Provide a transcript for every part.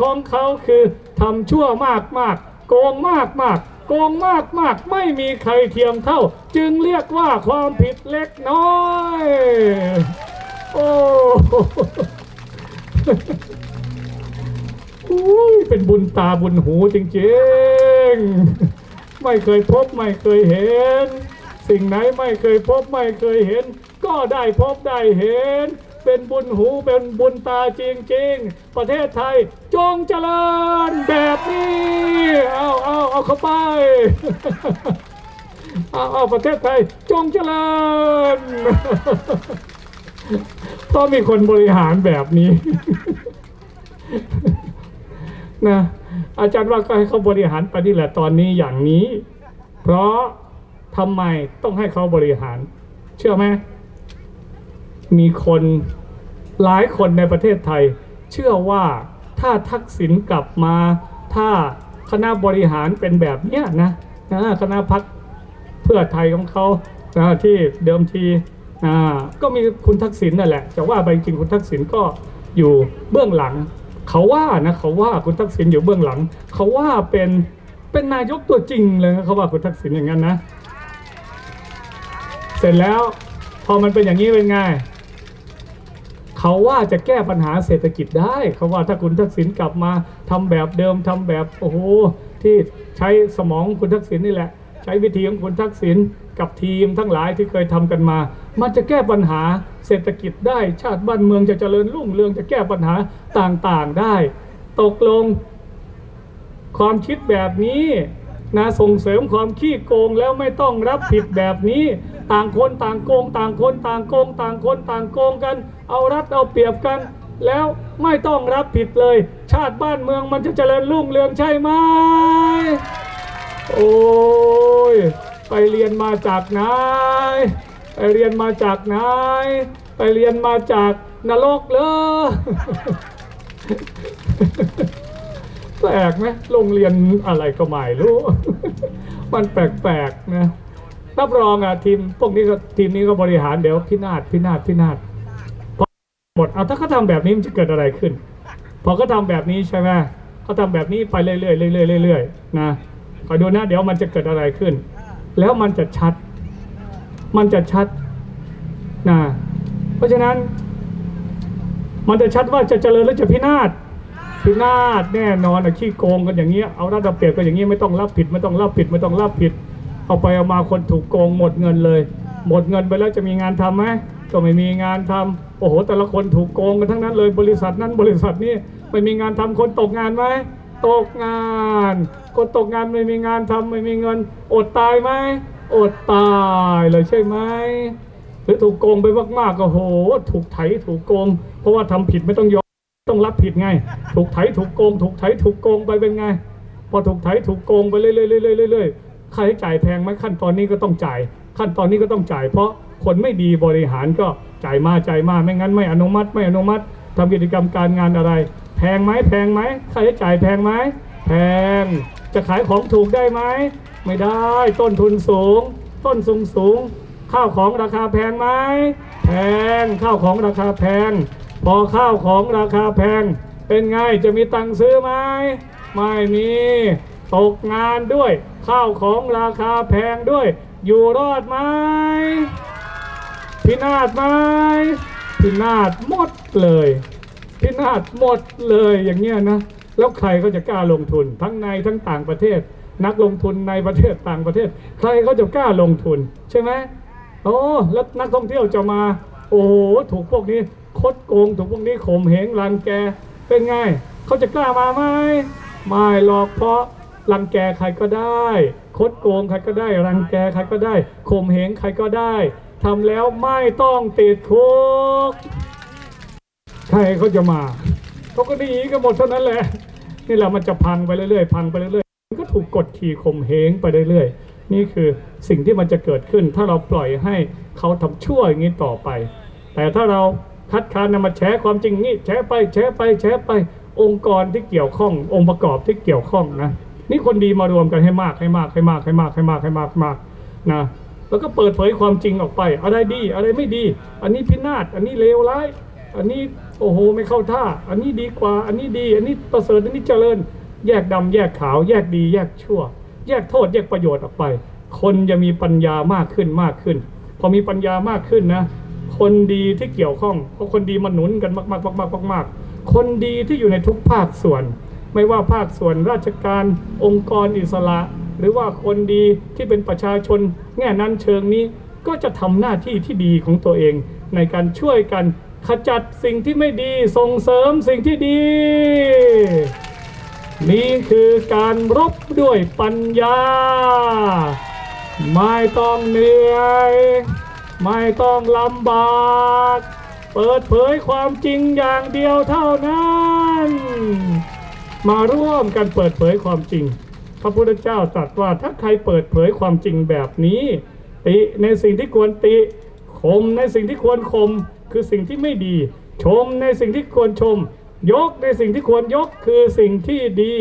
ของเขาคือทำชั่วมากมากโกงมากมากโกงมากมากไม่มีใครเทียมเท่า จึงเรียกว่าความผิดเล็กน้อย โอ้โเป็นบุญตาบุญหูจริงๆ ไม่เคยพบไม่เคยเห็น สิ่งไหนไม่เคยพบไม่เคยเห็น ก็ได้พบได้เห็น เป็นบุญหูเป็นบุญตาจริง ๆ ประเทศไทยจงเจริญแบบนี้ เอาเอาเอาเข้าไปเอาเอาประเทศไทยจงเจริญ ต้องมีคนบริหารแบบนี้นะอาจารย์ว่าก็ให้เขาบริหารไปนี่แหละตอนนี้อย่างนี้ เพราะทำไมต้องให้เขาบริหาร เชื่อไหม มีคนหลายคนในประเทศไทย เชื่อว่าถ้าทักษิณกลับมา ถ้าคณะบริหารเป็นแบบเนี้ยนะนะคณะพักเพื่อไทยของเขาที่เดิมทีก็มีคุณทักษิณนั่นแหละแต่ว่าไปจริงคุณทักษิณก็อยู่เบื้องหลัง เขาว่านะเขาว่าคุณทักษิณอยู่เบื้องหลัง เขาว่าเป็นเป็นนายกตัวจริงเลยนะเขาว่าคุณทักษิณอย่างนั้นนะ เสร็จแล้วพอมันเป็นอย่างนี้เป็นไง เขาว่าจะแก้ปัญหาเศรษฐกิจได้ เขาว่าถ้าคุณทักษิณกลับมาทำแบบเดิมทำแบบโอ้โหที่ใช้สมองคุณทักษิณนี่แหละ ใช้วิธีของคุณทักษิณกับทีมทั้งหลายที่เคยทำกันมา มันจะแก้ปัญหาเศรษฐกิจได้ ชาติบ้านเมืองจะเจริญรุ่งเรืองจะแก้ปัญหาต่างๆได้ ตกลงความคิดแบบนี้ นะส่งเสริมความขี้โกงแล้วไม่ต้องรับผิดแบบนี้ ต่างคนต่างโกง ต่างคนต่างโกง ต่างคนต่างโกงกัน เอารัดเอาเปรียบกัน แล้วไม่ต้องรับผิดเลย ชาติบ้านเมืองมันจะเจริญรุ่งเรืองใช่ไหมโอ้ยไปเรียนมาจากไหนไปเรียนมาจากไหนไปเรียนมาจากนรกเลย ปลกไหมโรงเรียนอะไรก็ไม่รู้ มันแปลกๆนะรับรองอะทีมพวกนี้ก็ทีมนี้ก็บริหารเดี๋ยวพินาศพินาศพินาศพอหมดเอาถ้าเขาทำแบบนี้มันจะเกิดอะไรขึ้น พอเขาทำแบบนี้ใช่ไหมเขาทำแบบนี้ไปเรื่อยๆเรื่อยๆเรื่อยๆนะคอยดูนะเดี๋ยวมันจะเกิดอะไรขึ้น แล้วมันจะชัด มันจะชัดนะเพราะฉะนั้น มันจะชัดว่าจะเจริญหรือจะพินาศ พินาศแน่นอนอะขี้โกงกันอย่างเงี้ยเอารัดเอาเปรียบกันอย่างเงี้ยไม่ต้องรับผิดไม่ต้องรับผิดไม่ต้องรับผิด เอาไปเอามาคนถูกโกงหมดเงินเลย หมดเงินไปแล้วจะมีงานทำไหมก็ไม่มีงานทำโอ้โห แต่ละคนถูกโกงกันทั้งนั้นเลยบริษัทนั้นบริษัทนี้ไม่มีงานทำคนตกงานไหมตกงาน คนตกงานไม่มีงานทำไม่มีเงิน อดตายไหมอดตายเลยใช่ไหมหรือถูกโกงไปมากๆก็โห ถูกไถถูกโกง เพราะว่าทำผิดไม่ต้องยอม ต้องรับผิดไง ถูกไถถูกโกง ถูกไถถูกโกงไปเป็นไง พอถูกไถถูกโกงไปเรื่อยๆเรื่อยๆเรื่อยๆค่าใช้จ่ายแพงไหมขั้นตอนนี้ก็ต้องจ่าย ขั้นตอนนี้ก็ต้องจ่าย เพราะคนไม่ดีบริหารก็จ่ายมาจ่ายมาไม่งั้นไม่อนุมัติไม่อนุมัติทำกิจกรรมการงานอะไร แพงไหมแพงไหมค่าใช้จ่ายแพงไหมแพงจะขายของถูกได้ไหมไม่ได้ต้นทุนสูง ต้นสูงสูงข้าวของราคาแพงไหมแพงข้าวของราคาแพง พอข้าวของราคาแพง เป็นไงจะมีตังค์ซื้อไหมไม่มีตกงานด้วย ข้าวของราคาแพงด้วย อยู่รอดไหมพินาศไหมพินาศหมดเลยพินาศหมดเลยอย่างเงี้ยนะ แล้วใครก็จะกล้าลงทุน ทั้งในทั้งต่างประเทศ นักลงทุนในประเทศต่างประเทศ ใครเขาจะกล้าลงทุน ใช่ไหมโอ้แล้วนักท่องเที่ยวจะมา โอ้โหถูกพวกนี้ คดโกงถูกพวกนี้ข่มเหงรังแกเป็นไงเขาจะกล้ามาไหมไม่หรอกเพราะรังแกใครก็ได้ คดโกงใครก็ได้ รังแกใครก็ได้ข่มเหงใครก็ได้ทำแล้วไม่ต้องติดคุกใครเขาจะมาเขาก็หนีกันหมดเท่านั้นแหละนี่แหละมันจะพังไปเรื่อยๆพังไปเรื่อยๆมันก็ถูกกดขี่ข่มเหงไปเรื่อยๆนี่คือสิ่งที่มันจะเกิดขึ้น ถ้าเราปล่อยให้เขาทำชั่วอย่างนี้ต่อไป แต่ถ้าเรา คัดค้านนำมาแชร์ความจริงนี่แชร์ไปแชร์ไปแชร์ไปองค์กรที่เกี่ยวข้อง องค์ประกอบที่เกี่ยวข้องนะนี่คนดีมารวมกันให้มากให้มากให้มากให้มากให้มากให้มากมากนะแล้วก็เปิดเผยความจริงออกไป อะไรดีอะไรไม่ดี อันนี้พินาศอันนี้เลวร้าย อันนี้โอ้โหไม่เข้าท่า อันนี้ดีกว่า อันนี้ดี อันนี้ประเสริฐอันนี้เจริญ แยกดำแยกขาว แยกดี แยกชั่ว แยกโทษ แยกประโยชน์ออกไป คนจะมีปัญญามากขึ้นมากขึ้น พอมีปัญญามากขึ้นนะ คนดีที่เกี่ยวข้องเพราะคนดีมันหนุนกันมากๆมากๆมากๆคนดีที่อยู่ในทุกภาคส่วน ไม่ว่าภาคส่วนราชการองค์กรอิสระ หรือว่าคนดีที่เป็นประชาชน แง่นั้นเชิงนี้ก็จะทำหน้าที่ที่ดีของตัวเอง ในการช่วยกันขจัดสิ่งที่ไม่ดีส่งเสริมสิ่งที่ดี นี่คือการรบด้วยปัญญา ไม่ต้องเหนื่อย ไม่ต้องลำบาก เปิดเผยความจริงอย่างเดียวเท่านั้น มาร่วมกันเปิดเผยความจริง พระพุทธเจ้าตรัสว่าถ้าใครเปิดเผยความจริงแบบนี้ ติในสิ่งที่ควรติคมในสิ่งที่ควรคมคือสิ่งที่ไม่ดี ชมในสิ่งที่ควรชม ยกในสิ่งที่ควรยกคือสิ่งที่ดี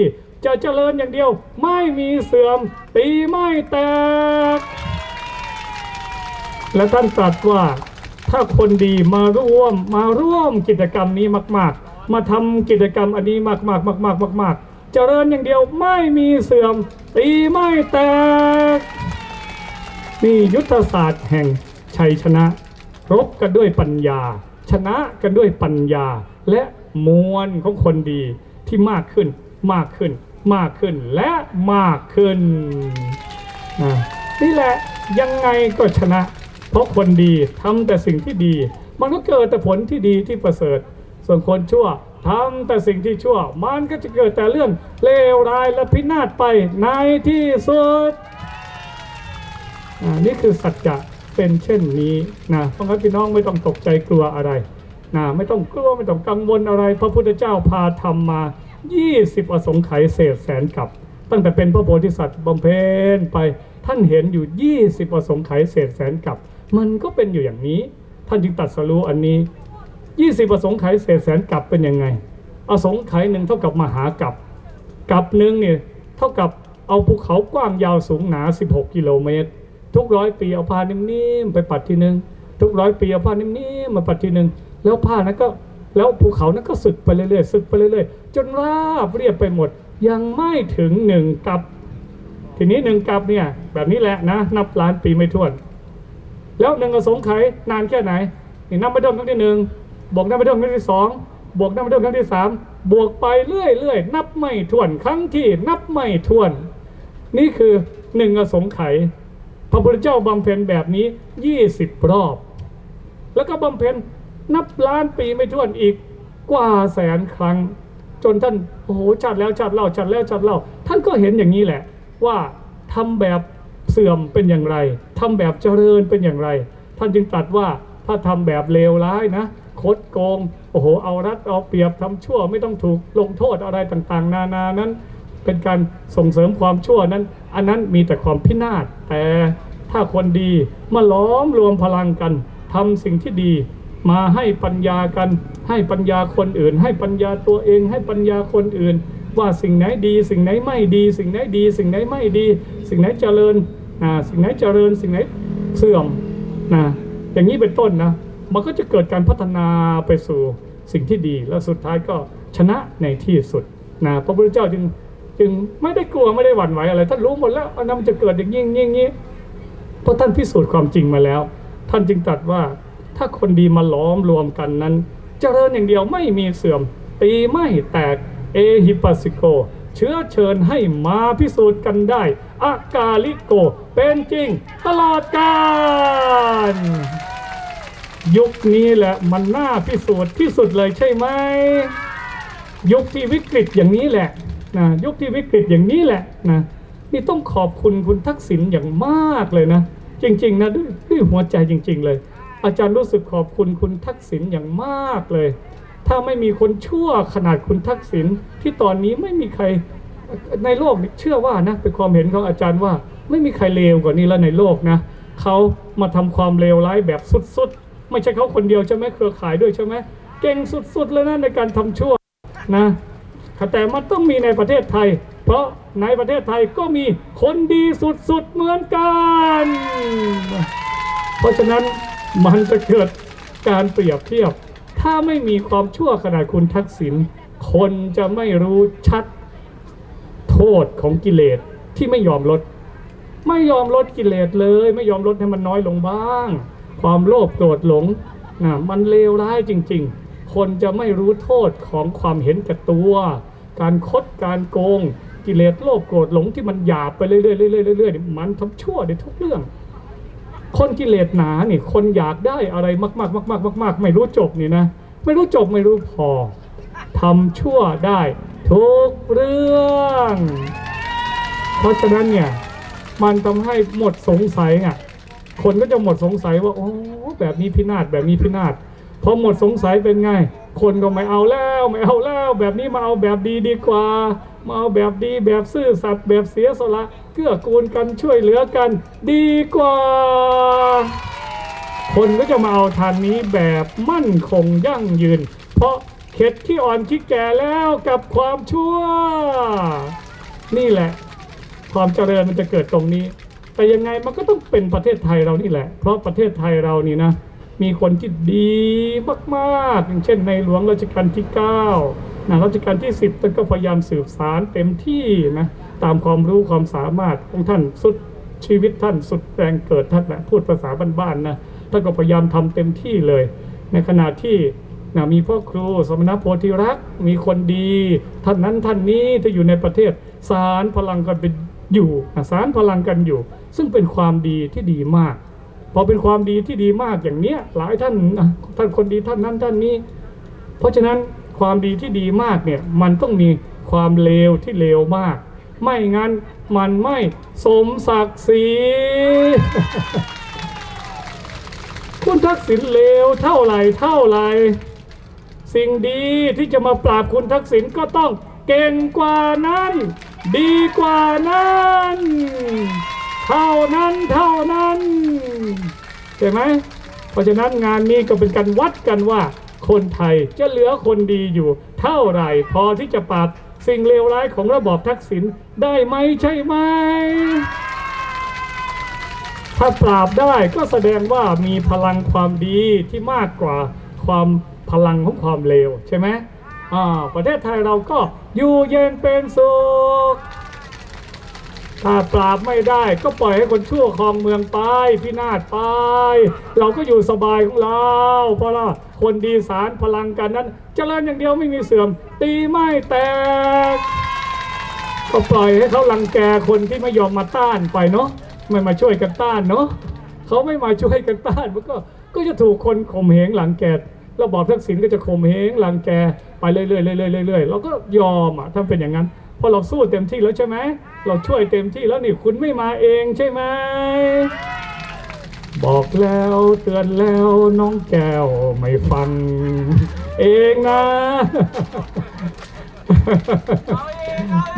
จะเจริญอย่างเดียว ไม่มีเสื่อม ตีไม่แตก และท่านตรัสว่าถ้าคนดีมาร่วมมาร่วมกิจกรรมนี้มาก ๆ มาทำกิจกรรมอันนี้มากๆ มากๆ มากๆ เจริญอย่างเดียวไม่มีเสื่อม ตีไม่แตกนี่ยุทธศาสตร์แห่งชัยชนะ รบกันด้วยปัญญา ชนะกันด้วยปัญญา และมวลของคนดีที่มากขึ้นมากขึ้นมากขึ้นและมากขึ้นนี่แหละยังไงก็ชนะ เพราะคนดีทำแต่สิ่งที่ดี มันก็เกิดแต่ผลที่ดีที่ประเสริฐ ส่วนคนชั่วทำแต่สิ่งที่ชั่ว มันก็จะเกิดแต่เรื่องเลวร้ายและพินาศไปในที่สุดอ่านี่คือสัจจะเป็นเช่นนี้นะเพราะงั้นพี่น้องไม่ต้องตกใจกลัวอะไรนะไม่ต้องกลัวไม่ต้องกังวลอะไร พระพุทธเจ้าพาทำมา 20 อสงไขยเศษแสนกับ ตั้งแต่เป็นพระโพธิสัตว์บำเพ็ญไปท่านเห็นอยู่ 20 อสงไขยเศษแสนกับ มันก็เป็นอยู่อย่างนี้ ท่านจึงตัดสรู้อันนี้20อสงไขยเศษแสนกับเป็นยังไง อสงไขยหนึ่งเท่ากับมหากับกับหนึ่งเนี่ยเท่ากับเอาภูเขากว้างยาวสูงหนา 16 กิโลเมตร ทุกร้อยปีเอาผ้านิ่มๆไปปัดทีหนึ่งทุกร้อยปีเอาผ้านิ่มๆมาปัดทีหนึ่งแล้วผ้านั้นก็แล้วภูเขานั้นก็สึกไปเรื่อยๆสึกไปเรื่อยๆ จนราบเรียบไปหมด ยังไม่ถึงหนึ่งกับ ทีนี้หนึ่งกับเนี่ยแบบนี้แหละนะ นับล้านปีไม่ถ้วน แล้วหนึ่งอสงไขยนานแค่ไหนนี่นับไม่ด้งครั้งที่หนึ่งบวกนับไม่ด้งครั้งที่สองบวกนับไม่ด้งครั้งที่สามบวกไปเรื่อยๆนับไม่ถ้วนครั้งที่นับไม่ถ้วน นี่คือหนึ่งอสงไขยพระพุทธเจ้าบำเพ็ญแบบนี้ 20 รอบ แล้วก็บำเพ็ญนับล้านปีไม่ถ้วนอีกกว่าแสนครั้ง จนท่านโอ้โหชัดแล้วชัดเล่าชัดแล้วชัดเล่า ท่านก็เห็นอย่างนี้แหละ ว่าทำแบบ เสื่อมเป็นอย่างไรทำแบบเจริญเป็นอย่างไร ท่านจึงตรัสว่าถ้าทำแบบเลวร้ายนะคดโกงโอ้โหเอารัดเอาเปรียบทำชั่วไม่ต้องถูกลงโทษอะไรต่างๆ นานานั้น เป็นการส่งเสริมความชั่วนั้น อันนั้นมีแต่ความพินาศแต่ถ้าคนดีมาล้อมรวมพลังกันทำสิ่งที่ดี มาให้ปัญญากัน ให้ปัญญาคนอื่น ให้ปัญญาตัวเอง ให้ปัญญาคนอื่น ว่าสิ่งไหนดี สิ่งไหนไม่ดี สิ่งไหนดี สิ่งไหนไม่ดี สิ่งไหนเจริญ สิ่งไหนเจริญสิ่งไหนเสื่อมนะอย่างนี้เป็นต้นนะมันก็จะเกิดการพัฒนาไปสู่สิ่งที่ดี แล้วสุดท้ายก็ชนะในที่สุดนะพระพุทธเจ้าจึงจึงไม่ได้กลัวไม่ได้หวั่นไหวอะไรท่านรู้หมดแล้วอันนั้นมันจะเกิดอย่างนี้อย่างนี้อย่างเพราะท่านพิสูจน์ความจริงมาแล้ว ท่านจึงตรัสว่าถ้าคนดีมาล้อมรวมกันนั้น เจริญอย่างเดียวไม่มีเสื่อมตีไม่แตกเอฮิปัสสิโก เชื้อเชิญให้มาพิสูจน์กันได้ อากาลิโกเป็นจริงตลอดกาลยุคนี้แหละมันน่าพิสูจน์ที่สุดเลยใช่ไหมยุคที่วิกฤตอย่างนี้แหละนะยุคที่วิกฤตอย่างนี้แหละนะนี่ต้องขอบคุณคุณทักษิณอย่างมากเลยนะ จริงๆนะด้วยด้วยหัวใจจริง ๆ เลย อาจารย์รู้สึกขอบคุณคุณทักษิณอย่างมากเลย ถ้าไม่มีคนชั่วขนาดคุณทักษิณที่ตอนนี้ไม่มีใครในโลกเชื่อว่านะเป็นความเห็นของอาจารย์ว่า ไม่มีใครเลวกว่านี้แล้วในโลกนะเขามาทำความเลวร้ายแบบสุดๆ ไม่ใช่เขาคนเดียวใช่ไหมเครือข่ายด้วยใช่ไหมเก่งสุดๆเลยนะในการทำชั่วนะแต่มันต้องมีในประเทศไทย เพราะในประเทศไทยก็มีคนดีสุดๆเหมือนกัน เพราะฉะนั้นมันจะเกิดการเปรียบเทียบ ถ้าไม่มีความชั่วขนาดคุณทักษิณคนจะไม่รู้ชัดโทษของกิเลสที่ไม่ยอมลด ไม่ยอมลดกิเลสเลย ไม่ยอมลดให้มันน้อยลงบ้าง ความโลภโกรธหลงนะมันเลวร้ายจริง ๆ คนจะไม่รู้โทษของความเห็นแก่ตัว การคดการโกง กิเลสโลภโกรธหลงที่มันหยาบไปเรื่อยๆเรื่อยๆเรื่อยๆนี่มันทำชั่วในทุกเรื่อง คนกิเลสหนาเนี่ยคนอยากได้อะไรมากๆมากๆมากๆไม่รู้จบนี่นะ ไม่รู้จบไม่รู้พอทำชั่วได้ทุกเรื่อง เพราะฉะนั้นเนี่ยมันทำให้หมดสงสัยอะคนก็จะหมดสงสัยว่าโอ้แบบนี้พินาศแบบนี้พินาศ พอหมดสงสัยเป็นไง คนก็ไม่เอาแล้วไม่เอาแล้ว แบบนี้มาเอาแบบดีดีกว่ามาเอาแบบดีแบบซื่อสัตย์แบบเสียสละเกื้อกูลกันช่วยเหลือกัน ดีกว่า คนก็จะมาเอาทางนี้แบบมั่นคงยั่งยืน เพราะเข็ดที่อ่อนที่แก่แล้วกับความชั่ว นี่แหละ ความเจริญมันจะเกิดตรงนี้ แต่ยังไงมันก็ต้องเป็นประเทศไทยเรานี่แหละ เพราะประเทศไทยเรานี่นะ มีคนที่ดีมากๆ อย่างเช่นในหลวงรัชกาลที่ 9 นะรัชกาลที่ 10 ท่านก็พยายามสืบสารเต็มที่นะตามความรู้ความสามารถของท่านสุดชีวิตท่านสุดแรงเกิดท่านนะพูดภาษาบ้านๆนะท่านก็พยายามทำเต็มที่เลย ในขณะที่นะมีพ่อครูสมณโพธิรักมีคนดี ท่านนั้นท่านนี้ที่อยู่ในประเทศสารพลังกันเป็นอยู่สารพลังกันอยู่ ซึ่งเป็นความดีที่ดีมาก พอเป็นความดีที่ดีมากอย่างเนี้ยหลายท่านท่านคนดีท่านนั้นท่านนี้ เพราะฉะนั้นความดีที่ดีมากเนี่ยมันต้องมีความเลวที่เลวมาก ไม่งั้นมันไม่สมศักดิ์ศรีคุณทักษิณเลวเท่าไหร่เท่าไหร่สิ่งดีที่จะมาปราบคุณทักษิณก็ต้องเก่งกว่านั้น ดีกว่านั้น เท่านั้นเท่านั้น ใช่ไหมเพราะฉะนั้นงานนี้ก็เป็นการวัดกันว่า คนไทยจะเหลือคนดีอยู่ เท่าไหร่พอที่จะปราบสิ่งเลวร้ายของระบอบทักษิณได้ไหมใช่ไหม ถ้าปราบได้ก็แสดงว่ามีพลังความดีที่มากกว่าความพลังของความเลวใช่ไหมอ่าประเทศไทยเราก็อยู่เย็นเป็นสุข ถ้าปราบไม่ได้ก็ปล่อยให้คนชั่วครองเมืองไปพินาศไป เราก็อยู่สบายของเรา เพราะว่าคนดีสารพลังกันนั้น เจริญอย่างเดียวไม่มีเสื่อม ตีไม่แตก ก็ปล่อยให้เขาลังแกคนที่ไม่ยอมมาต้านไปเนาะไม่มาช่วยกันต้านเนาะเขาไม่มาช่วยกันต้านมันก็ก็จะถูกคนข่มเหงหลังแกระบอบทักษิณก็จะข่มเหงหลังแกไปเรื่อยๆเรื่อยๆเรื่อยๆเราก็ยอมอะถ้าเป็นอย่างนั้นเพราะเราสู้เต็มที่แล้วใช่ไหม เราช่วยเต็มที่แล้วนี่คุณไม่มาเองใช่ไหมบอกแล้วเตือนแล้วน้องแก้วไม่ฟัง เองนะ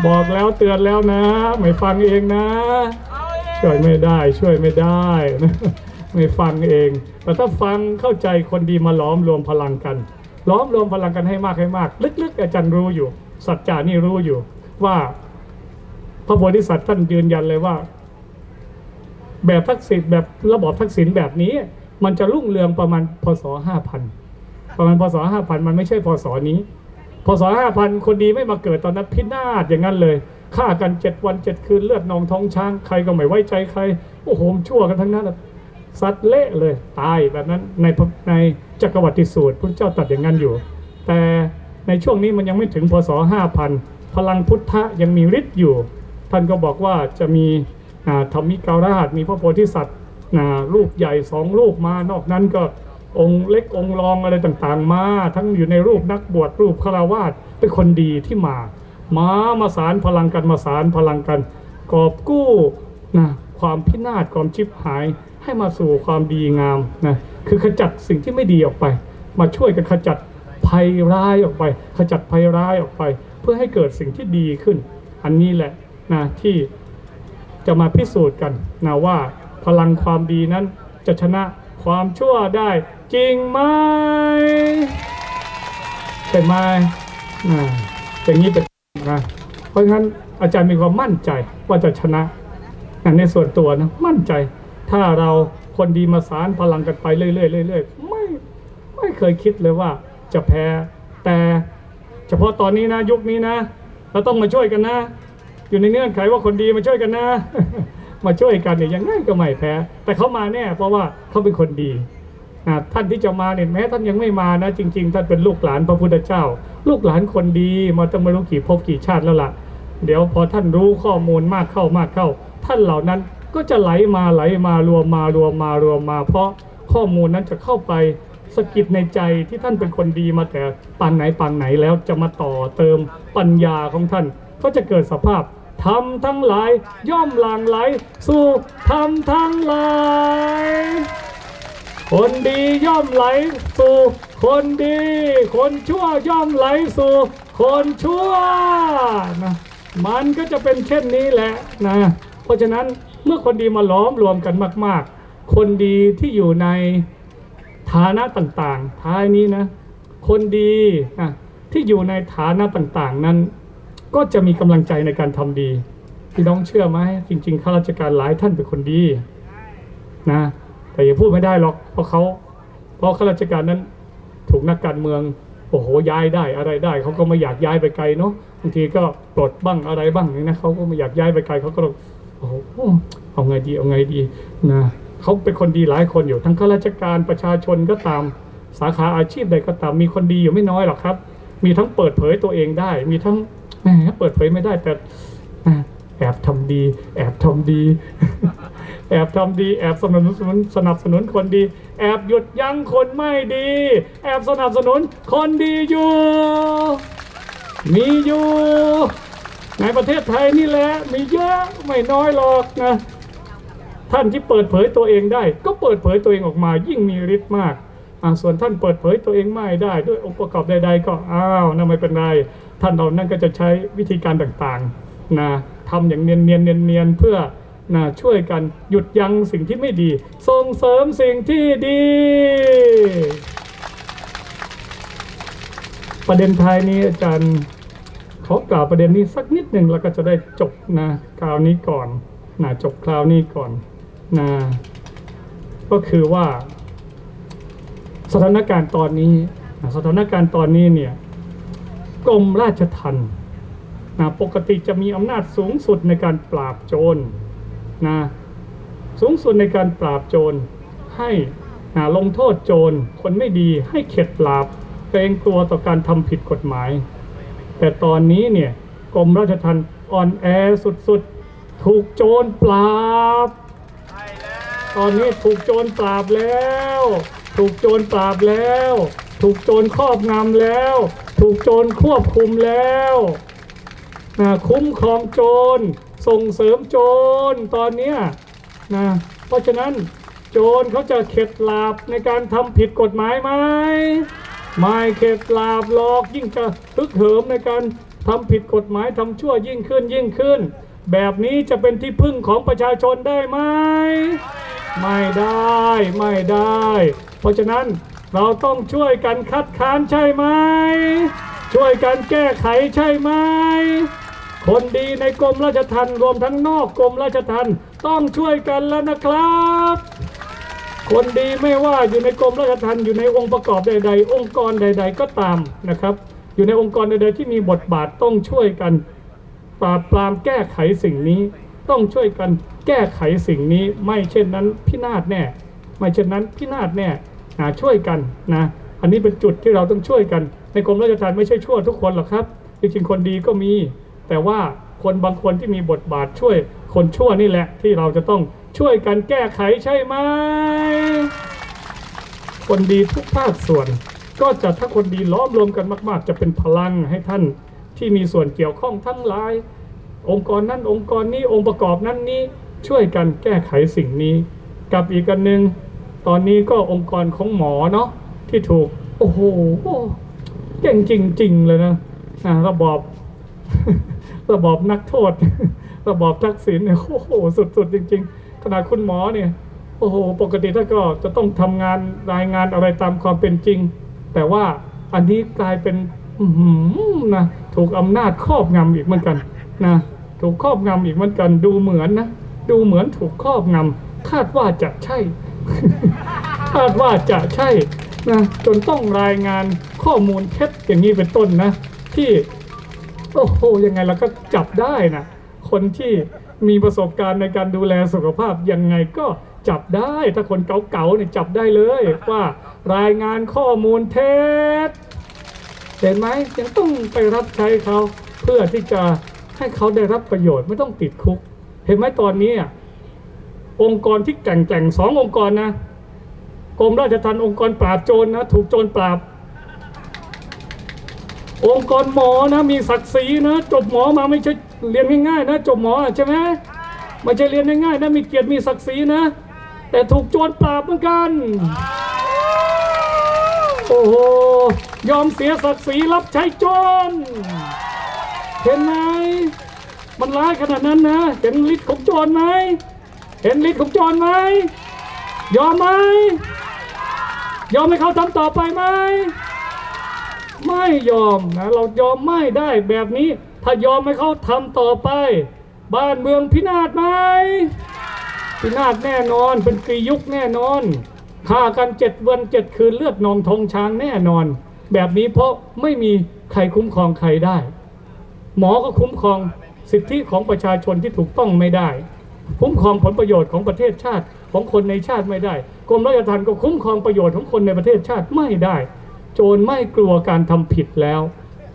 บอกแล้วเตือนแล้วนะ ไม่ฟังเองนะ ช่วยไม่ได้ช่วยไม่ได้นะไม่ฟังเอง แต่ถ้าฟังเข้าใจคนดีมาล้อมรวมพลังกัน ล้อมรวมพลังกันให้มากให้มาก ลึกๆ อาจารย์รู้อยู่ สัจจานี่รู้อยู่ว่า พระโพธิสัตว์ท่านยืนยันเลยว่า แบบทักษิณแบบระบอบทักษิณแบบนี้ มันจะรุ่งเรืองประมาณพศห้าพันประมาณพศห้าพันมันไม่ใช่พศนี้พศห้าพันคนดีไม่มาเกิดตอนนั้นพินาศอย่างนั้นเลยฆ่ากันเจ็ดวันเจ็ดคืนเลือดนองท้องช้างใครก็ไม่ไว้ใจใครโอ้โหชั่วกันทั้งนั้นสัตว์เละเลยตายแบบนั้นในในจักรวรรดิสูตรพระเจ้าตรัดอย่างนั้นอยู่ แต่ในช่วงนี้มันยังไม่ถึงพศห้าพันพลังพุทธะยังมีฤทธิ์อยู่ ท่านก็บอกว่าจะมีธรรมิการาชมีพระโพธิสัตว์รูปใหญ่สองรูปมานอกนั้นก็องค์เล็กองค์รองอะไรต่างๆ มา ทั้งอยู่ในรูปนักบวชรูปฆราวาสเป็นคนดีที่มา มามาสารพลังกันมาสารพลังกันกอบกู้นะความพินาศความชิบหายให้มาสู่ความดีงามนะคือขจัดสิ่งที่ไม่ดีออกไป มาช่วยกันขจัดภัยร้ายออกไป ขจัดภัยร้ายออกไป เพื่อให้เกิดสิ่งที่ดีขึ้น อันนี้แหละ นะที่จะมาพิสูจน์กันนะว่าพลังความดีนั้นจะชนะความชั่วได้จริงไหมใช่ไหมนะอย่างนี้เป็นนะเพราะฉะนั้นอาจารย์มีความมั่นใจว่าจะชนะนะในส่วนตัวนะมั่นใจ ถ้าเราคนดีมาสารพลังกันไปเรื่อยๆเรื่อยๆไม่ไม่เคยคิดเลยว่าจะแพ้แต่เฉพาะตอนนี้นะยุคนี้นะ เราต้องมาช่วยกันนะ อยู่ในเงื่อนไขว่าคนดีมาช่วยกันนะ มาช่วยกันเนี่ยยังไงก็ไม่แพ้ แต่เขามาแน่เพราะว่าเขาเป็นคนดีนะท่านที่จะมาเนี่ยแม้ท่านยังไม่มานะ จริง ๆ ท่านเป็นลูกหลานพระพุทธเจ้า ลูกหลานคนดีมาตั้งไม่รู้กี่ภพกี่ชาติแล้วล่ะ เดี๋ยวพอท่านรู้ข้อมูลมากเข้ามากเข้า ท่านเหล่านั้นก็จะไหลมาไหลมารวมมารวมมารวมมา เพราะข้อมูลนั้นจะเข้าไปสะกิดในใจที่ท่านเป็นคนดีมาแต่ปางไหนปางไหนแล้วจะมาต่อเติมปัญญาของท่าน ก็จะเกิดสภาพ ทำทั้งหลาย ย่อมหลั่งไหล สู่ทำทั้งหลายคนดีย่อมไหลสู่ คนดี คนชั่วย่อมไหลสู่ คนชั่วนะมันก็จะเป็นเช่นนี้แหละนะเพราะฉะนั้นเมื่อคนดีมาล้อมรวมกันมาก ๆ คนดีที่อยู่ในฐานะต่างๆ ท้ายนี้นะ คนดีนะที่อยู่ในฐานะต่างๆ นั้น ก็จะมีกำลังใจในการทำดีพี่น้องเชื่อไหมจริงๆข้าราชการหลายท่านเป็นคนดีนะแต่อยังพูดไม่ได้หรอกเพราะเขาเพราะข้าราชการนั้นถูกนักการเมืองโอ้โหย้ายได้อะไรได้เขาก็ไม่อยากย้ายไปไกลเนาะบางทีก็ปลดบ้างอะไรบ้างนี่นะเขาก็ไม่อยากย้ายไปไกลเขาก็ต้องโอ้โหเอาไงดีเอาไงดีนะเขาเป็นคนดีหลายคนอยู่ทั้งข้าราชการประชาชนก็ตามสาขาอาชีพใดก็ตามมีคนดีอยู่ไม่น้อยหรอกครับ มีทั้งเปิดเผยตัวเองได้ มีทั้ง เปิดเผยไม่ได้แต่แอบทำดี แอบทำดี แอบทำดี แอบสนับสนุนสนับสนุนคนดี แอบหยุดยั้งคนไม่ดี แอบสนับสนุนคนดีอยู่ มีอยู่ ในประเทศไทยนี่แหละ มีเยอะไม่น้อยหรอกนะ ท่านที่เปิดเผยตัวเองได้ ก็เปิดเผยตัวเองออกมายิ่งมีฤทธิ์มาก ส่วนท่านเปิดเผยตัวเองไม่ได้ด้วยองค์ประกอบใด ๆ ก็อ้าวนั่นไม่เป็นไร ท่านเรานั่นก็จะใช้วิธีการต่างๆนะทำอย่างเนียนเนียนเนียนเนียนๆเพื่อนะช่วยกันหยุดยั้งสิ่งที่ไม่ดี ส่งเสริมสิ่งที่ดี ประเด็นท้ายนี้อาจารย์ขอกล่าวประเด็นนี้สักนิดหนึ่งแล้วก็จะได้จบนะคราวนี้ก่อนนะจบคราวนี้ก่อนนะก็คือว่า สถานการณ์ตอนนี้สถานการณ์ตอนนี้เนี่ยกรมราชทัณฑ์นะปกติจะมีอำนาจสูงสุดในการปราบโจรนะสูงสุดในการปราบโจรให้นะลงโทษโจรคนไม่ดีให้เข็ดหลาบเกรงกลัวต่อการทำผิดกฎหมาย แต่ตอนนี้เนี่ยกรมราชทัณฑ์อ่อนแอสุดๆ ถูกโจรปราบ ตอนนี้ถูกโจรปราบแล้ว ถูกโจรปราบแล้ว ถูกโจรครอบงำแล้ว ถูกโจรควบคุมแล้วนะคุ้มครองโจร ส่งเสริมโจรตอนเนี้นะเพราะฉะนั้นโจรเขาจะเข็ดหลาบในการทำผิดกฎหมายไหมไม่เข็ดหลาบหรอกยิ่งจะฮึกเหิมในการทำผิดกฎหมายทำชั่วยิ่งขึ้นยิ่งขึ้น แบบนี้จะเป็นที่พึ่งของประชาชนได้ไหม ไม่ได้ไม่ได้ เพราะฉะนั้นเราต้องช่วยกันคัดค้านใช่ไหม ช่วยกันแก้ไขใช่ไหม คนดีในกรมราชทัณฑ์รวมทั้งนอกกรมราชทัณฑ์ต้องช่วยกันแล้วนะครับ คนดีไม่ว่าอยู่ในกรมราชทัณฑ์อยู่ในองค์ประกอบใด ๆ องค์กรใด ๆ ก็ตามนะครับ อยู่ในองค์กรใด ๆ ที่มีบทบาทต้องช่วยกันปราบปรามแก้ไขสิ่งนี้ ต้องช่วยกันแก้ไขสิ่งนี้ไม่เช่นนั้นพินาศแน่ ไม่เช่นนั้นพินาศแน่อ่าช่วยกันนะอันนี้เป็นจุดที่เราต้องช่วยกัน ในกรมราชทัณฑ์ไม่ใช่ชั่วทุกคนหรอกครับ จริงๆคนดีก็มี แต่ว่าคนบางคนที่มีบทบาทช่วย คนชั่วนี่แหละ ที่เราจะต้องช่วยกันแก้ไขใช่ไหมคนดีทุกภาคส่วน ก็จะถ้าคนดีล้อมรวมกันมาก ๆ จะเป็นพลังให้ท่านที่มีส่วนเกี่ยวข้องทั้งหลาย องค์กรนั้นองค์กรนี้องค์ประกอบนั้นนี้ช่วยกันแก้ไขสิ่งนี้ กับอีกอันหนึ่ง ตอนนี้ก็องค์กรของหมอเนาะที่ถูก โอ้โหเก่งจริง ๆ เลยนะอ่าระบอบ ระบอบนักโทษ ระบอบทักษิณเนี่ยโอ้โหสุด ๆ จริง ๆ ขนาดคุณหมอเนี่ย โอ้โห ปกติถ้าก็จะต้องทำงานรายงานอะไรตามความเป็นจริง แต่ว่าอันนี้กลายเป็นนะถูกอำนาจครอบงำอีกเหมือนกันนะถูกครอบงำอีกเหมือนกัน ดูเหมือนนะ ดูเหมือนถูกครอบงำคาดว่าจะใช่ คาดว่าจะใช่นะจนต้องรายงานข้อมูลเท็จอย่างนี้เป็นต้นนะ ที่โอ้โหยังไงเราก็จับได้นะคนที่มีประสบการณ์ในการดูแลสุขภาพยังไงก็จับได้ถ้าคนเก่าๆเนี่ยจับได้เลยว่ารายงานข้อมูลเท็จเห็นไหมยังต้องไปรับใช้เขาเพื่อที่จะให้เขาได้รับประโยชน์ไม่ต้องติดคุก เห็นไหมตอนนี้ องค์กรที่แก่งๆสององค์กรนะกรมราชทัณฑ์องค์กรปราบโจรนะถูกโจรปราบ องค์กรหมอนะมีศักดิ์ศรีนะจบหมอมาไม่ใช่เรียนง่ายๆนะจบหมอใช่ไหมไม่ใช่เรียนง่ายๆนะมีเกียรติมีศักดิ์ศรีนะ แต่ถูกโจรปราบเหมือนกันโอ้โหยอมเสียศักดิ์ศรีรับใช้โจรเห็นไหมมันร้ายขนาดนั้นนะเห็นฤทธิ์ของโจรไหม เห็นฤทธิ์ของโจรไหม ยอมไหม ยอมให้เขาทำต่อไปไหม ไม่ยอมนะ เรายอมไม่ได้แบบนี้ ถ้ายอมให้เขาทำต่อไป บ้านเมืองพินาศไหม พินาศแน่นอน เป็นกรียุคแน่นอน ฆ่ากันเจ็ดวันเจ็ดคืนเลือดนองทองช้างแน่นอน แบบนี้เพราะไม่มีใครคุ้มครองใครได้ หมอก็คุ้มครองสิทธิของประชาชนที่ถูกต้องไม่ได้ คุ้มครองผลประโยชน์ของประเทศชาติของคนในชาติไม่ได้กรมราชทัณฑ์ก็คุ้มครองประโยชน์ของคนในประเทศชาติไม่ได้ โจรไม่กลัวการทำผิดแล้ว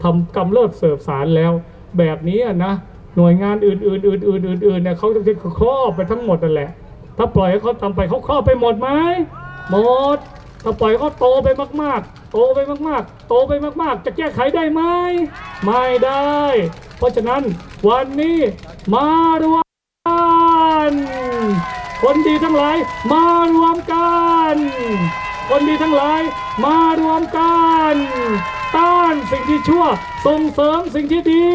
ทำกำเริบเสิร์ฟสารแล้ว แบบนี้นะหน่วยงานอื่นๆอื่นๆอื่นๆเนี่ยเขาจะครอบไปทั้งหมดนั่นแหละ ถ้าปล่อยให้เขาทำไปเขาครอบไปหมดไหมหมดถ้าปล่อยเขาโตไปมาก ๆ โตไปมาก ๆ โตไปมาก ๆ จะแก้ไขได้ไหมไม่ได้ เพราะฉะนั้นวันนี้มารวม คนดีทั้งหลายมารวมกัน คนดีทั้งหลายมารวมกัน ต้านสิ่งที่ชั่วส่งเสริมสิ่งที่ดี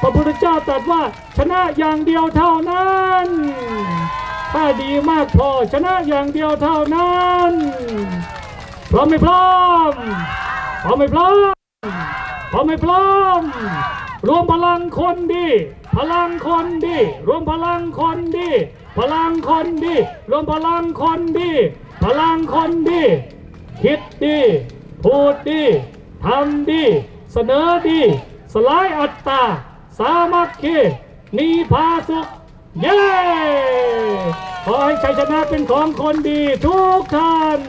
พระพุทธเจ้าตรัสว่าชนะอย่างเดียวเท่านั้น ถ้าดีมากพอชนะอย่างเดียวเท่านั้นพร้อมไม่พร้อมพร้อมไม่พร้อมพร้อมไม่พร้อมรวมพลังคนดี พลังคนดี รวมพลังคนดี พลังคนดี รวมพลังคนดี พลังคนดี คิดดี พูดดีทำดี เสนอดี สลายอัตตา สามัคคีมีพาสุข เย้ขอให้ชัยชนะเป็นของคนดีทุกท่าน